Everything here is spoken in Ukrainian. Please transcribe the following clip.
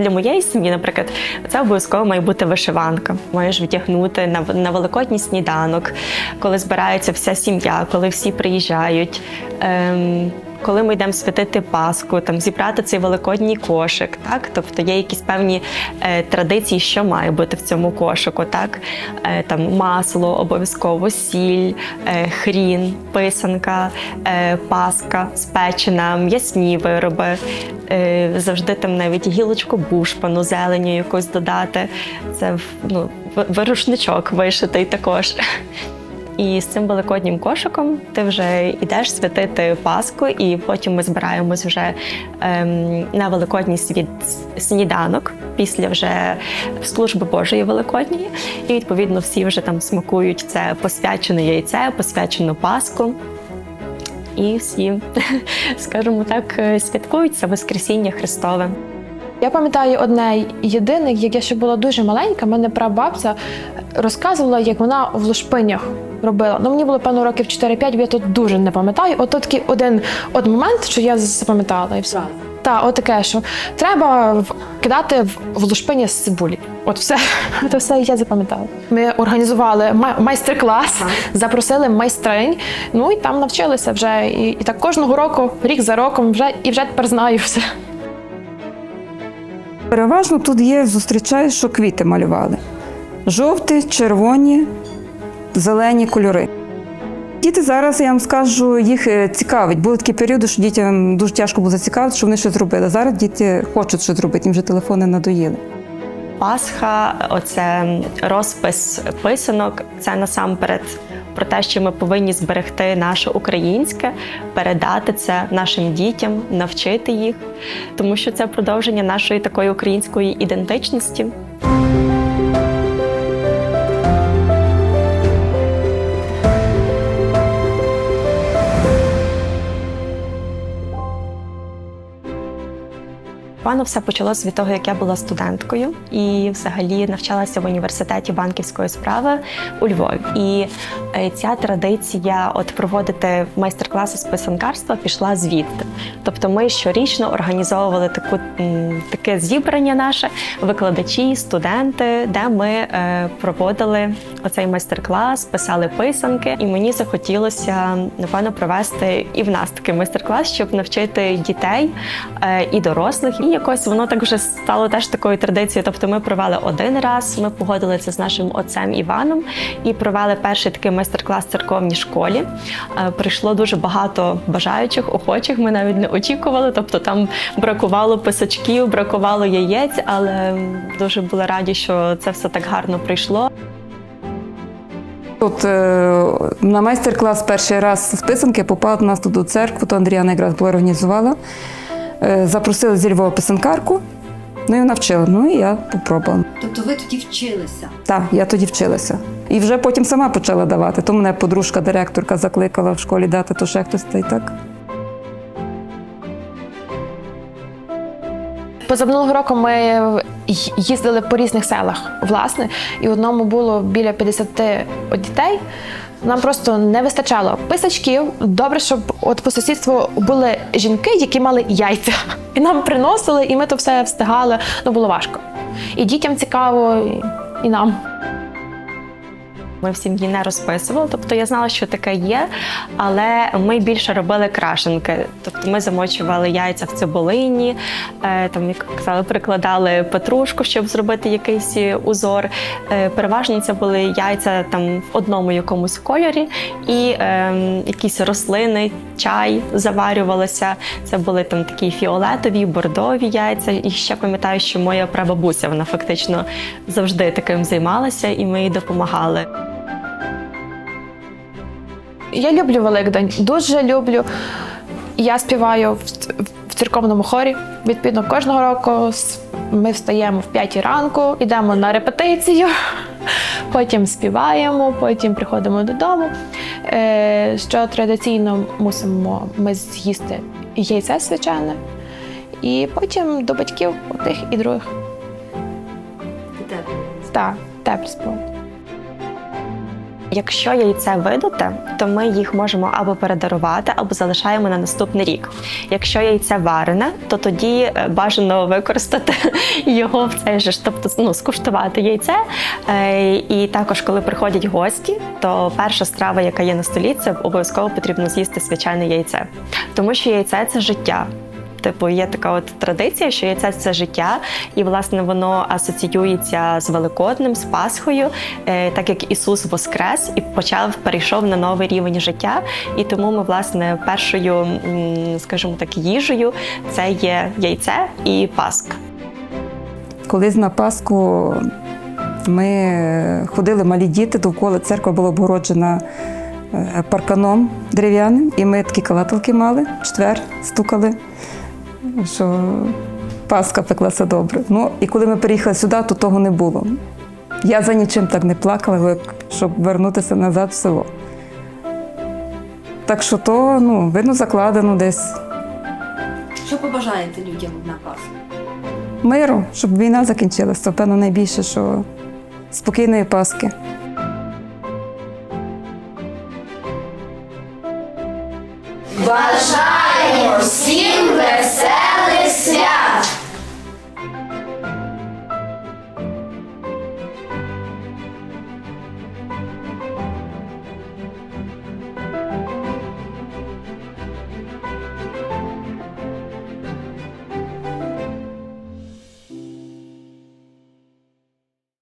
Для моєї сім'ї, наприклад, це обов'язково має бути вишиванка. Маєш вдягнути на, на великодній сніданок, коли збирається вся сім'я, коли всі приїжджають. Ем, коли ми йдемо святити Пасху, там зібрати цей великодній кошик, так тобто є якісь певні е, традиції, що має бути в цьому кошику, так е, там масло, обов'язково сіль, е, хрін, писанка, е, паска, спечена, м'ясні вироби. Е, завжди там навіть гілочку бушпану, зеленю якусь додати. Це ну, вирушничок вишитий також. І з цим великоднім кошиком ти вже йдеш святити Пасху, і потім ми збираємось вже ем, на великодній світ сніданок після вже служби Божої Великодньої. І відповідно всі вже там смакують це посвячене яйце, посвячену Пасху. І всі, скажімо так, е, святкують це Воскресіння Христове. Я пам'ятаю одне єдине, як я ще була дуже маленька, мене прабабця розказувала, як вона в Лушпинях робила. Ну, мені було певно років 4-5, бо я тут дуже не пам'ятаю. От такий один от момент, що я запам'ятала і все. Так, от таке, що треба кидати в, в лушпині з цибулі. От все, це все я запам'ятала. Ми організували майстер-клас, запросили майстринь. Ну і там навчилися вже. І, і так кожного року, рік за роком, вже і вже тепер знаю все. Переважно тут є, зустрічаєш, що квіти малювали. Жовті, червоні, зелені кольори. Діти зараз, я вам скажу, їх е, цікавить. Були такі періоди, що дітям дуже тяжко було зацікавити, що вони щось зробили. Зараз діти хочуть щось зробити, їм вже телефони надоїли. Пасха, оце розпис писанок. Це насамперед про те, що ми повинні зберегти наше українське, передати це нашим дітям, навчити їх, тому що це продовження нашої такої української ідентичності. Пану все почалося від того, як я була студенткою і взагалі навчалася в університеті банківської справи у Львові. І е, ця традиція, от проводити майстер-класи з писанкарства, пішла звідти. Тобто, ми щорічно організовували таку таке зібрання наше викладачі, студенти, де ми е, проводили оцей майстер-клас, писали писанки, і мені захотілося напевно провести і в нас такий майстер-клас, щоб навчити дітей е, і дорослих. Якось воно так вже стало теж такою традицією. Тобто, ми провели один раз. Ми погодилися з нашим отцем Іваном і провели перший такий майстер-клас в церковній школі. Е, Прийшло дуже багато бажаючих, охочих. Ми навіть не очікували. Тобто там бракувало писачків, бракувало яєць, але дуже були раді, що це все так гарно прийшло. От е, на майстер-клас перший раз з писанки попав нас тут у церкву, то Андріана якраз була організувала. Е, запросили зі Львова писанкарку, ну і вона вчила. Ну і я попробувала. Тобто ви тоді вчилися? Так, я тоді вчилася. І вже потім сама почала давати. То мене подружка, директорка закликала в школі дати, то ще хтось та й так. Позаминулого року ми їздили по різних селах, власне, і в одному було біля 50 дітей. Нам просто не вистачало писачків. Добре, щоб от по сусідству були жінки, які мали яйця. І нам приносили, і ми то все встигали. Ну було важко. І дітям цікаво, і, нам. Ми в сім'ї не розписували, тобто я знала, що таке є, але ми більше робили крашенки. Тобто ми замочували яйця в цибулині, е, там, як казали, прикладали петрушку, щоб зробити якийсь узор. Е, Переважно це були яйця там в одному якомусь кольорі, і е, якісь рослини, чай заварювалося. Це були там такі фіолетові, бордові яйця. І ще пам'ятаю, що моя прабабуся вона фактично завжди таким займалася, і ми їй допомагали. Я люблю Великдень, дуже люблю. Я співаю в, в церковному хорі. Відповідно, кожного року ми встаємо в 5 ранку, йдемо на репетицію, потім співаємо, потім приходимо додому. Е, що традиційно мусимо ми з'їсти яйце свячене, і потім до батьків одних і других. Так, теплі співати. Якщо яйце видуте, то ми їх можемо або передарувати, або залишаємо на наступний рік. Якщо яйце варене, то тоді е, бажано використати його в цей же тобто ну, скуштувати яйце. Е, І також, коли приходять гості, то перша страва, яка є на столі, це обов'язково потрібно з'їсти свячене яйце, тому що яйце це життя. Типу, є така от традиція, що яйце це життя, і власне воно асоціюється з Великоднем, з Пасхою, е, так як Ісус воскрес і почав перейшов на новий рівень життя. І тому ми, власне, першою, скажімо так, їжею це є яйце і Пасха. Колись на Пасху ми ходили малі діти, довкола церква була обгороджена е, парканом дерев'яним, і ми такі калаталки мали, четвер стукали, що Пасха пеклася добре. Ну, і коли ми переїхали сюди, то того не було. Я за нічим так не плакала, як щоб вернутися назад в село. Так що то, ну, видно, закладено десь Що побажаєте людям на Пасху? миру, щоб війна закінчилася. Це, певно, найбільше, що спокійної Пасхи. Бажаємо in USA.